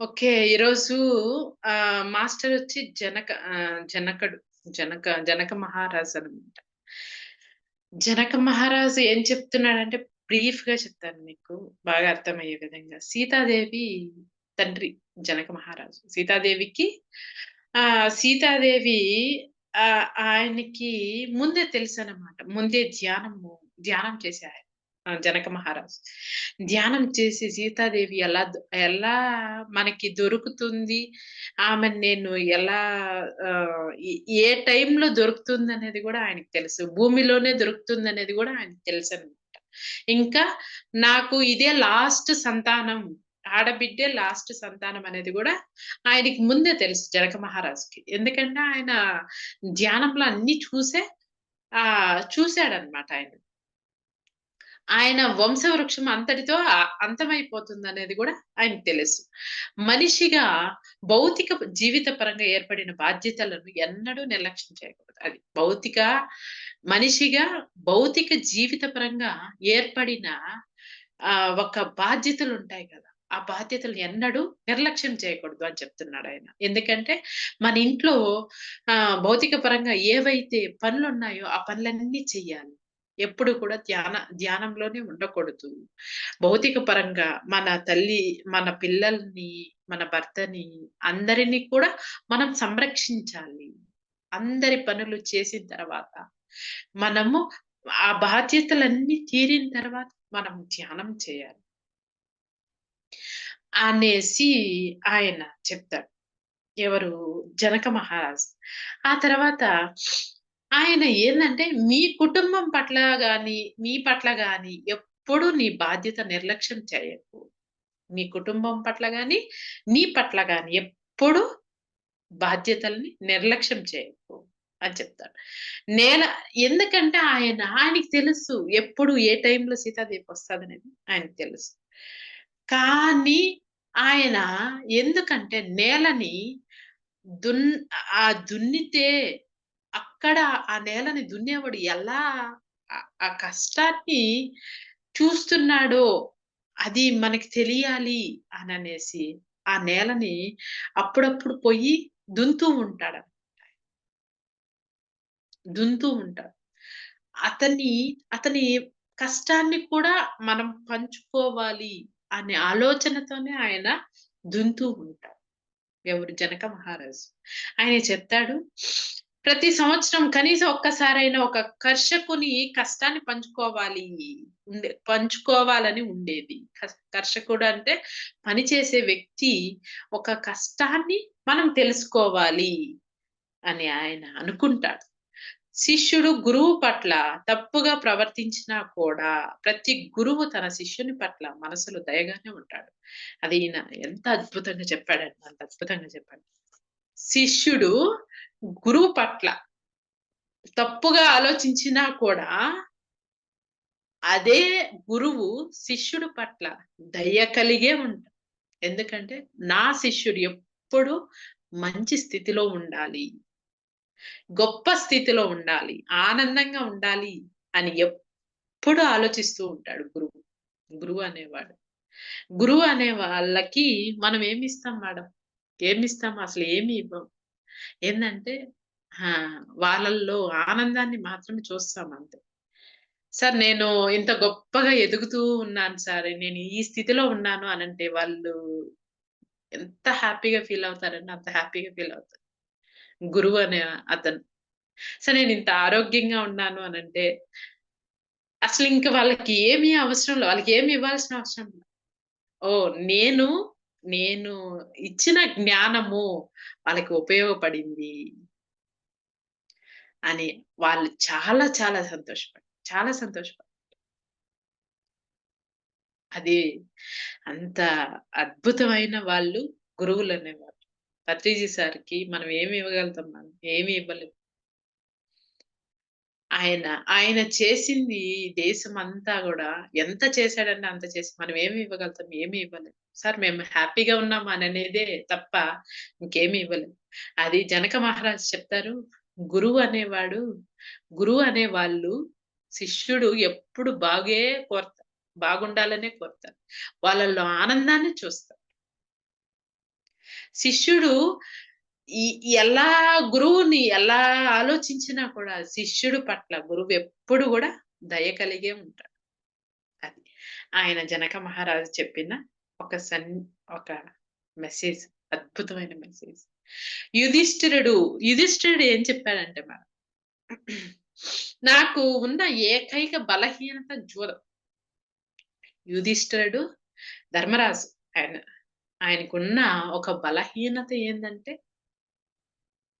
Okay. ఈరోజు master వచ్చి జనక జనకడు జనకుడు. జనక జనక మహారాజు అనమాట. జనక మహారాజు ఏం చెప్తున్నాడంటే బ్రీఫ్గా చెప్తాను మీకు బాగా అర్థమయ్యే విధంగా. సీతాదేవి తండ్రి జనక మహారాజు. సీతాదేవికి ఆ సీతాదేవి ఆ ఆయనకి ముందే తెలుసనమాట. ముందే ధ్యానము ధ్యానం చేసే ఆయన. జనక మహారాజు. ధ్యానం చేసి సీతాదేవి ఎలా దొ ఎలా మనకి దొరుకుతుంది, ఆమె నేను ఎలా ఏ టైంలో దొరుకుతుందనేది కూడా ఆయనకు తెలుసు. భూమిలోనే దొరుకుతుందనేది ఆయనకు తెలుసు అనమాట ఇంకా నాకు ఇదే లాస్ట్ సంతానం. ఆడబిడ్డే లాస్ట్ సంతానం అనేది కూడా ఆయనకి ముందే తెలుసు జనక మహారాజుకి. ఎందుకంటే ఆయన ధ్యానంలో అన్ని చూసే ఆ చూశాడనమాట ఆయన. ఆయన వంశవృక్షం అంతటితో అంతమైపోతుంది అనేది కూడా ఆయనకు తెలుసు. మనిషిగా భౌతిక జీవిత పరంగా ఏర్పడిన బాధ్యతలను ఎన్నడూ నిర్లక్ష్యం చేయకూడదు. అది భౌతిక మనిషిగా భౌతిక జీవిత పరంగా ఏర్పడిన ఆ ఒక బాధ్యతలుంటాయి కదా! ఆ బాధ్యతలు ఎన్నడూ నిర్లక్ష్యం చేయకూడదు అని చెప్తున్నాడు ఆయన ఎందుకంటే మన ఇంట్లో ఆ భౌతిక పరంగా ఏవైతే పనులున్నాయో ఆ పనులన్నీ చెయ్యాలి. ఎప్పుడు కూడా ధ్యాన ధ్యానంలోనే ఉండకూడదు. భౌతిక పరంగా మన తల్లి, మన పిల్లల్ని, మన భర్తని అందరినీ కూడా మనం సంరక్షించాలి. అందరి పనులు చేసిన తర్వాత మనము ఆ బాధ్యతలన్నీ తీరిన తర్వాత మనం ధ్యానం చేయాలి. అనేసి ఆయన చెప్తాడు. ఎవరు? జనక మహారాజు. ఆ తర్వాత ఆయన ఏంటంటే మీ కుటుంబం పట్ల గాని, మీ పట్ల గాని ఎప్పుడు నీ బాధ్యత నిర్లక్ష్యం చేయకు. మీ కుటుంబం పట్ల గాని, నీ పట్ల గాని ఎప్పుడు బాధ్యతల్ని నిర్లక్ష్యం చేయకు అని చెప్తాడు. నేల ఎందుకంటే ఆయన ఆయనకి తెలుసు ఎప్పుడు ఏ టైంలో సీతాదేవి వస్తదనేది ఆయనకి తెలుసు. కానీ ఆయన ఎందుకంటే నేలని దున్ ఆ దున్నితే అక్కడ ఆ నేలని దున్నేవాడు ఎలా ఆ కష్టాన్ని చూస్తున్నాడో అది మనకి తెలియాలి అని అనేసి ఆ నేలని అప్పుడప్పుడు పోయి దున్నుతూ ఉంటాడు దుంతూ ఉంటాడు. అతని అతని కష్టాన్ని కూడా మనం పంచుకోవాలి అనే ఆలోచనతోనే ఆయన దుంతూ ఉంటాడు. ఎవరు? జనక మహారాజు. ఆయన చెప్తాడు, ప్రతి సంవత్సరం కనీసం ఒక్కసారైనా ఒక కర్షకుని కష్టాన్ని పంచుకోవాలి. ఉండే పంచుకోవాలని ఉండేది. కర్షకుడు అంటే పని చేసే వ్యక్తి ఒక కష్టాన్ని మనం తెలుసుకోవాలి అని ఆయన అనుకుంటాడు. శిష్యుడు గురువు పట్ల తప్పుగా ప్రవర్తించినా కూడా ప్రతి గురువు తన శిష్యుని పట్ల మనసులో దయగానే ఉంటాడు. అది ఈయన ఎంత అద్భుతంగా చెప్పాడండి అంత అద్భుతంగా చెప్పాడు. శిష్యుడు గురువు పట్ల తప్పుగా ఆలోచించినా కూడా అదే గురువు శిష్యుడు పట్ల దయ కలిగే ఉంటాడు. ఎందుకంటే నా శిష్యుడు ఎప్పుడు మంచి స్థితిలో ఉండాలి. గొప్ప స్థితిలో ఉండాలి. ఆనందంగా ఉండాలి అని ఎప్పుడు ఆలోచిస్తూ ఉంటాడు గురువు. గురువు అనేవాడు. గురువు అనే వాళ్ళకి మనం ఏమిస్తాం మేడం? ఏమి ఇస్తాం అసలు ఏమి ఇవ్వం. ఏందంటే ఆ! వాళ్ళల్లో ఆనందాన్ని మాత్రమే చూస్తాం అంతే. సార్ నేను ఇంత గొప్పగా ఎదుగుతూ ఉన్నాను సార్. నేను ఈ స్థితిలో ఉన్నాను అనంటే వాళ్ళు ఎంత హ్యాపీగా ఫీల్ అవుతారంటే అంత హ్యాపీగా ఫీల్ అవుతారు. గురువు అనే అతను. సార్ నేను ఇంత ఆరోగ్యంగా ఉన్నాను అనంటే ఇంకా వాళ్ళకి ఏమి అవసరం లేదు. వాళ్ళకి ఏమి ఇవ్వాల్సిన అవసరం లేదు. ఓ నేను, నేను ఇచ్చిన జ్ఞానము వాళ్ళకి ఉపయోగపడింది. అని వాళ్ళు చాలా చాలా సంతోషపడి చాలా సంతోషపడి అది అంత అద్భుతమైన వాళ్ళు గురువులు అనేవారు పత్రిజీ సార్‌కి మనం ఏమి ఇవ్వగలుగుతాం మనం? ఏమి ఇవ్వలేము ఆయన, ఆయన చేసింది దేశం అంతా కూడా ఎంత చేశాడంటే అంత చేసి మనం ఏమి ఇవ్వగలుగుతాం? ఏమి ఇవ్వలేము సార్ మేము హ్యాపీగా ఉన్నాం అనేదే తప్ప ఇంకేమి ఇవ్వలేదు అది జనక మహారాజ్ చెప్తారు. గురువు అనేవాడు గురువు అనే వాళ్ళు శిష్యుడు ఎప్పుడు బాగే కోరతారు. బాగుండాలనే కోరుతారు వాళ్ళలో ఆనందాన్ని చూస్తారు. శిష్యుడు ఎలా గురువుని ఎలా ఆలోచించినా కూడా శిష్యుడు పట్ల గురువు ఎప్పుడు కూడా దయ కలిగే ఉంటాడు అది ఆయన జనక మహారాజు చెప్పిన ఒక సన్ ఒక మెసేజ్ అద్భుతమైన మెసేజ్. యుధిష్ఠిరుడు యుధిష్ఠిరుడు ఏం చెప్పాడంటే మరి నాకు ఉన్న ఏకైక బలహీనత జూదం యుధిష్ఠిరుడు ధర్మరాజు ఆయన ఆయనకున్న ఒక బలహీనత ఏంటంటే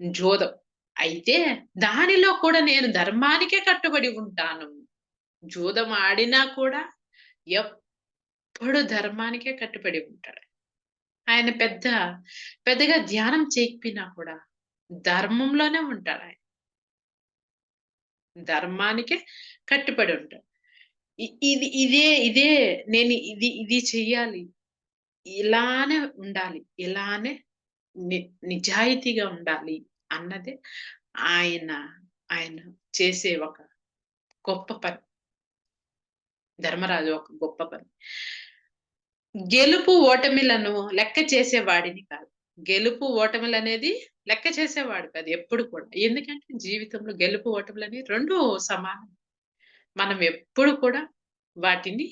జోదం అయితే దానిలో కూడా నేను ధర్మానికే కట్టుబడి ఉంటాను. జూదం ఆడినా కూడా ఎప్పుడు ధర్మానికే కట్టుబడి ఉంటాడు. ఆయన పెద్ద పెద్దగా ధ్యానం చేయకపోయినా కూడా ధర్మంలోనే ఉంటాడు ఆయన. ధర్మానికే కట్టుబడి ఉంటాడు. ఇది ఇదే ఇదే నేను ఇది ఇది చెయ్యాలి. ఇలానే ఉండాలి. ఇలానే ని- నిజాయితీగా ఉండాలి అన్నదే ఆయన ఆయన చేసే ఒక గొప్ప పని. ధర్మరాజు ఒక గొప్ప పని. గెలుపు ఓటమిలను లెక్క చేసేవాడిని కాదు. గెలుపు ఓటమిలు అనేది లెక్క చేసేవాడు కాదు ఎప్పుడు కూడా. ఎందుకంటే జీవితంలో గెలుపు ఓటములు అనేవి రెండు సమానం. మనం ఎప్పుడు కూడా వాటిని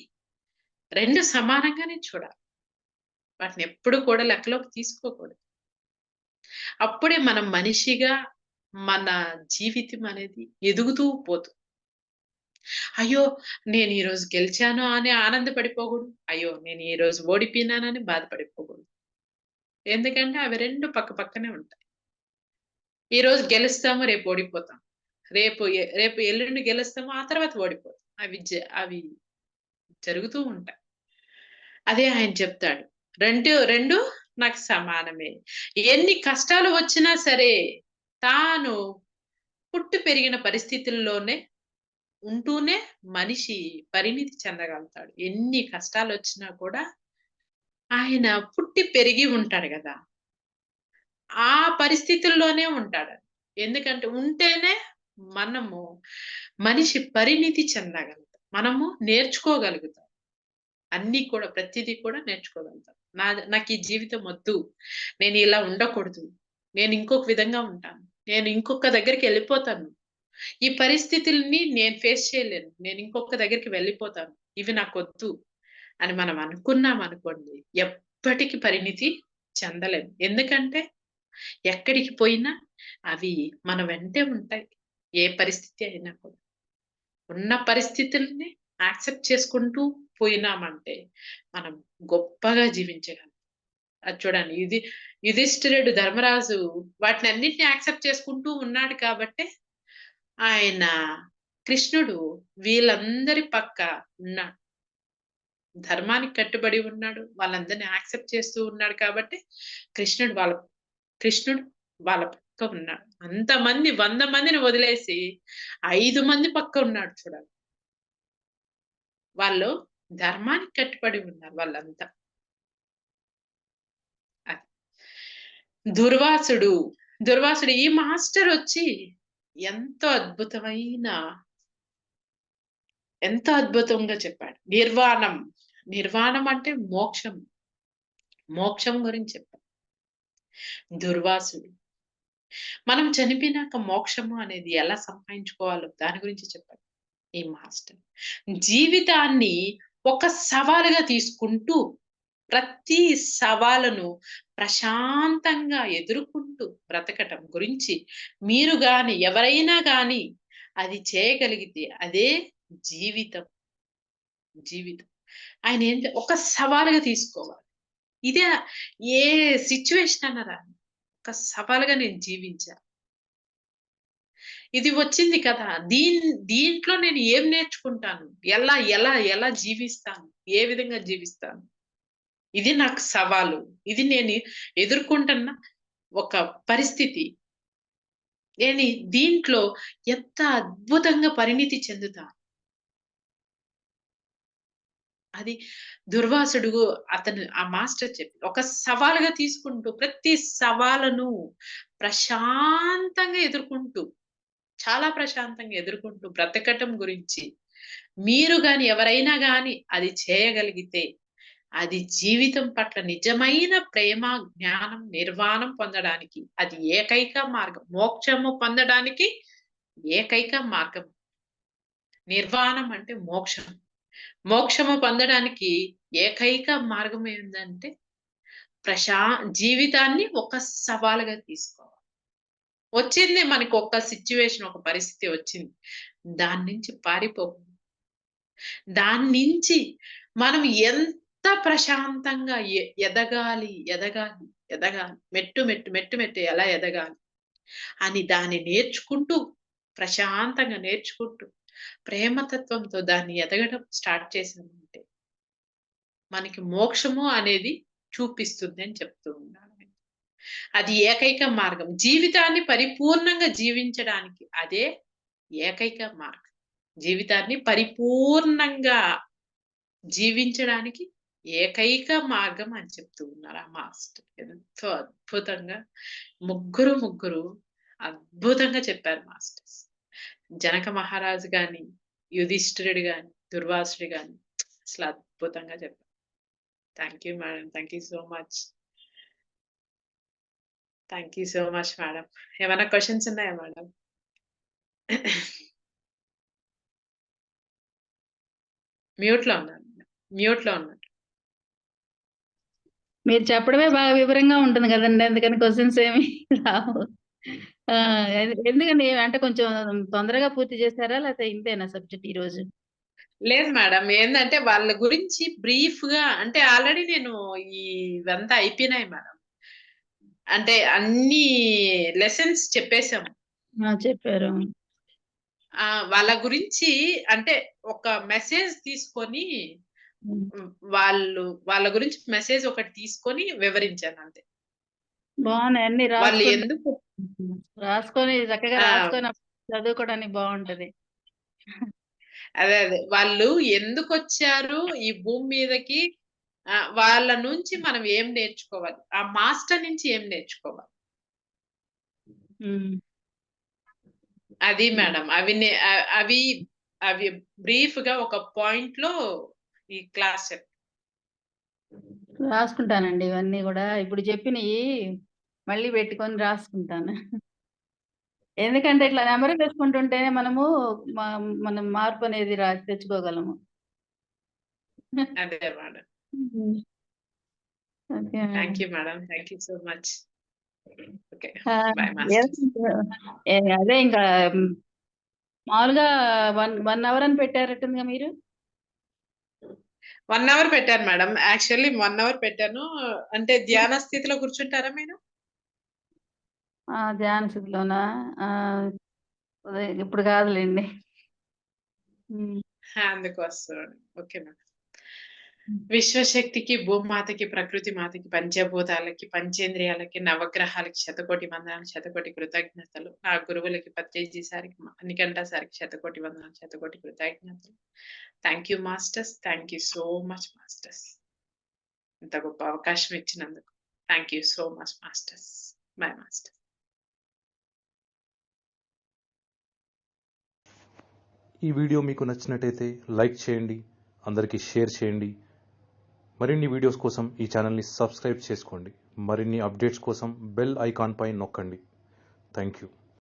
రెండు సమానంగానే చూడాలి. వాటిని ఎప్పుడు కూడా లెక్కలోకి తీసుకోకూడదు. అప్పుడే మనం మనిషిగా మన జీవితం అనేది ఎదుగుతూ పోతుంది. అయ్యో నేను ఈరోజు గెలిచాను అని ఆనందపడిపోకూడదు. అయ్యో నేను ఈ రోజు ఓడిపోయినానని బాధపడిపోకూడదు. ఎందుకంటే అవి రెండు పక్క పక్కనే ఉంటాయి. ఈ రోజు గెలుస్తాము రేపు ఓడిపోతాం. రేపు రేపు ఎల్లుండి గెలుస్తాము ఆ తర్వాత ఓడిపోతాం. అవి అవి జరుగుతూ ఉంటాయి. అదే ఆయన చెప్తాడు. రెండు రెండు నాకు సమానమే. ఎన్ని కష్టాలు వచ్చినా సరే తాను పుట్టి పెరిగిన పరిస్థితుల్లోనే ఉంటూనే మనిషి పరిణితి చెందగలుగుతాడు. ఎన్ని కష్టాలు వచ్చినా కూడా ఆయన పుట్టి పెరిగి ఉంటాడు కదా. ఆ పరిస్థితుల్లోనే ఉంటాడు ఎందుకంటే ఉంటేనే మనము మనిషి పరిణితి చెందగలుగుతాం. మనము నేర్చుకోగలుగుతాం. అన్ని కూడా ప్రతిదీ కూడా నేర్చుకోగలుగుతాం. నా నాకు ఈ జీవితం వద్దు. నేను ఇలా ఉండకూడదు. నేను ఇంకొక విధంగా ఉంటాను. నేను ఇంకొక దగ్గరికి వెళ్ళిపోతాను. ఈ పరిస్థితుల్ని నేను ఫేస్ చేయలేను. నేను ఇంకొక దగ్గరికి వెళ్ళిపోతాను. ఇవి నాకు వద్దు అని మనం అనుకున్నాం అనుకోండి ఎప్పటికీ పరిణితి చెందలేము ఎందుకంటే ఎక్కడికి పోయినా అవి మన వెంటే ఉంటాయి. ఏ పరిస్థితి అయినా కూడా. ఉన్న పరిస్థితుల్ని యాక్సెప్ట్ చేసుకుంటూ పోయినామంటే మనం గొప్పగా జీవించగలం. అది చూడండి ఇది యుధిష్ఠిరుడు ధర్మరాజు వాటిని అన్నింటినీ యాక్సెప్ట్ చేసుకుంటూ ఉన్నాడు కాబట్టే ఆయన కృష్ణుడు వీళ్ళందరి పక్క ఉన్నాడు ధర్మానికి కట్టుబడి ఉన్నాడు. వాళ్ళందరినీ యాక్సెప్ట్ చేస్తూ ఉన్నాడు కాబట్టి కృష్ణుడు వాళ్ళ కృష్ణుడు వాళ్ళ పక్క ఉన్నాడు. అంతమంది వంద మందిని వదిలేసి ఐదు మంది పక్క ఉన్నాడు చూడాలి వాళ్ళు ధర్మానికి కట్టుబడి ఉన్నారు వాళ్ళంతా. దుర్వాసుడు దుర్వాసుడు ఈ మాస్టర్ వచ్చి ఎంతో అద్భుతమైన ఎంతో అద్భుతంగా చెప్పాడు. నిర్వాణం. నిర్వాణం అంటే మోక్షం. మోక్షం గురించి చెప్పాడు. దుర్వాసుడు. మనం చనిపోయినాక మోక్షము అనేది ఎలా సంపాదించుకోవాలో దాని గురించి చెప్పాడు ఈ మాస్టర్. జీవితాన్ని ఒక సవాలుగా తీసుకుంటూ ప్రతి సవాలును ప్రశాంతంగా ఎదుర్కొంటూ బ్రతకటం గురించి మీరు గాని ఎవరైనా గాని అది చేయగలిగితే అదే జీవితం. జీవితం. ఆయన ఏంటి? ఒక సవాలుగా తీసుకోవాలి. ఇదే ఏ సిచ్యువేషన్ అన్నారా ఒక సవాలుగా నేను జీవించా ఇది వచ్చింది కదా. దీన్ దీంట్లో నేను ఏం నేర్చుకుంటాను? ఎలా ఎలా ఎలా జీవిస్తాను? ఏ విధంగా జీవిస్తాను? ఇది నాకు సవాలు. ఇది నేను ఎదుర్కొంటున్న ఒక పరిస్థితి. నేను దీంట్లో ఎంత అద్భుతంగా పరిణితి చెందుతా అది దుర్వాసుడు అతను ఆ మాస్టర్ చెప్పి ఒక సవాలుగా తీసుకుంటూ ప్రతి సవాలను ప్రశాంతంగా ఎదుర్కొంటూ చాలా ప్రశాంతంగా ఎదుర్కొంటూ బ్రతకటం గురించి మీరు గాని ఎవరైనా గాని అది చేయగలిగితే అది జీవితం పట్ల నిజమైన ప్రేమ జ్ఞానం నిర్వాణం పొందడానికి అది ఏకైక మార్గం. మోక్షము పొందడానికి ఏకైక మార్గం. నిర్వాణం అంటే మోక్షం. మోక్షము పొందడానికి ఏకైక మార్గం ఏంటంటే ప్రశా జీవితాన్ని ఒక సవాలుగా తీసుకోవాలి. వచ్చింది మనకి ఒక సిచ్యువేషన్ ఒక పరిస్థితి వచ్చింది. దాని నుంచి పారిపోకూడదు. దాని నుంచి మనం ఎంత ఎంత ప్రశాంతంగా ఎ- ఎదగాలి ఎదగాలి ఎదగాలి. మెట్టు మెట్టు మెట్టు మెట్టు ఎలా ఎదగాలి? అని దాన్ని నేర్చుకుంటూ ప్రశాంతంగా నేర్చుకుంటూ ప్రేమతత్వంతో దాన్ని ఎదగడం స్టార్ట్ చేసామంటే మనకి మోక్షము అనేది చూపిస్తుంది అని చెప్తూ ఉన్నాను అది ఏకైక మార్గం. జీవితాన్ని పరిపూర్ణంగా జీవించడానికి అదే ఏకైక మార్గం. జీవితాన్ని పరిపూర్ణంగా జీవించడానికి ఏకైక మార్గం అని చెప్తూ ఉన్నారు ఆ మాస్టర్. ఎంతో అద్భుతంగా ముగ్గురు ముగ్గురు అద్భుతంగా చెప్పారు మాస్టర్స్. జనక మహారాజు గాని యుధిష్ఠిరుడు గాని దుర్వాసుడు గాని అసలు అద్భుతంగా చెప్పారు. Thank you madam thank you so much thank you so much madam ఏమైనా క్వశ్చన్స్ ఉన్నాయా మేడం మ్యూట్లో ఉన్నాను. ఉన్నారు ఉన్నాను. మీరు చెప్పడమే బాగా వివరంగా ఉంటుంది కదండి. అందుకని క్వశ్చన్స్ ఏమి రావు. ఎందుకని అంటే కొంచెం తొందరగా పూర్తి చేశారా? లేకపోతే ఇంతేనా సబ్జెక్ట్ ఈ రోజు? లేదు మేడం. ఏంటంటే వాళ్ళ గురించి బ్రీఫ్గా అంటే ఆల్రెడీ నేను ఈ ఇవంతా అయిపోయినాయి మేడం. అంటే అన్ని లెసన్స్ చెప్పేశాము ఆ, చెప్పారు. ఆ వాళ్ళ గురించి అంటే ఒక మెసేజ్ తీసుకొని వాళ్ళు వాళ్ళ గురించి మెసేజ్ ఒకటి తీసుకొని వివరించాను అంతే. బాగున్నాయి. అన్ని వాళ్ళు రాసుకొని ఎందుకు రాసుకొని చక్కగా. రాసుకొని చదువుకోవడానికి బాగుంటది. అదే అదే. వాళ్ళు ఎందుకు వచ్చారు ఈ భూమి మీదకి? వాళ్ళ నుంచి మనం ఏం నేర్చుకోవాలి? ఆ మాస్టర్ నుంచి ఏం నేర్చుకోవాలి. అది మేడం. అవి అవి అవి బ్రీఫ్గా ఒక పాయింట్లో ఈ క్లాస్. రాసుకుంటానండి ఇవన్నీ కూడా. ఇప్పుడు చెప్పినవి మళ్ళీ పెట్టుకొని రాసుకుంటాను. ఎందుకంటే ఇట్లా నెమరు వేసుకుంటుంటేనే మనము మనం మార్పు అనేది రా తెచ్చుకోగలము. అదే madam. Okay thank you madam. Thank you so much. Okay. ఆ, Bye, masters. ఏ, అదే ఇంకా మామూలుగా వన్ వన్ అవర్ అని పెట్టారట్టుందిగా మీరు? వన్ అవర్ పెట్టాను మేడం. యాక్చువల్లీ వన్ అవర్ పెట్టాను. అంటే ధ్యాన స్థితిలో కూర్చుంటారా మీరు? ఆ, ధ్యాన స్థితిలోనా? ఇప్పుడు కాదులేండి. మ్, అందుకోసం. Okay madam. విశ్వశక్తికి భూమాతకి ప్రకృతి మాతకి పంచభూతాలకి పంచేంద్రియాలకి నవగ్రహాలకి శతకోటి వందనాలు శతకోటి కృతజ్ఞతలు. నా గురువులకి పత్రిజీ సారికి మణికంఠ సార్కి శతకోటి వందనాలు శతకోటి కృతజ్ఞతలు. Thank you masters thank you so much masters ఇంత గొప్ప అవకాశం ఇచ్చినందుకు. Thank you so much masters bye master ఈ వీడియో మీకు నచ్చినట్టయితే లైక్ చేయండి అందరికీ షేర్ చేయండి. మరిన్ని వీడియోస్ కోసం ఈ ఛానల్ని సబ్స్క్రైబ్ చేసుకోండి. మరిన్ని అప్డేట్స్ కోసం బెల్ ఐకాన్ పై నొక్కండి. Thank you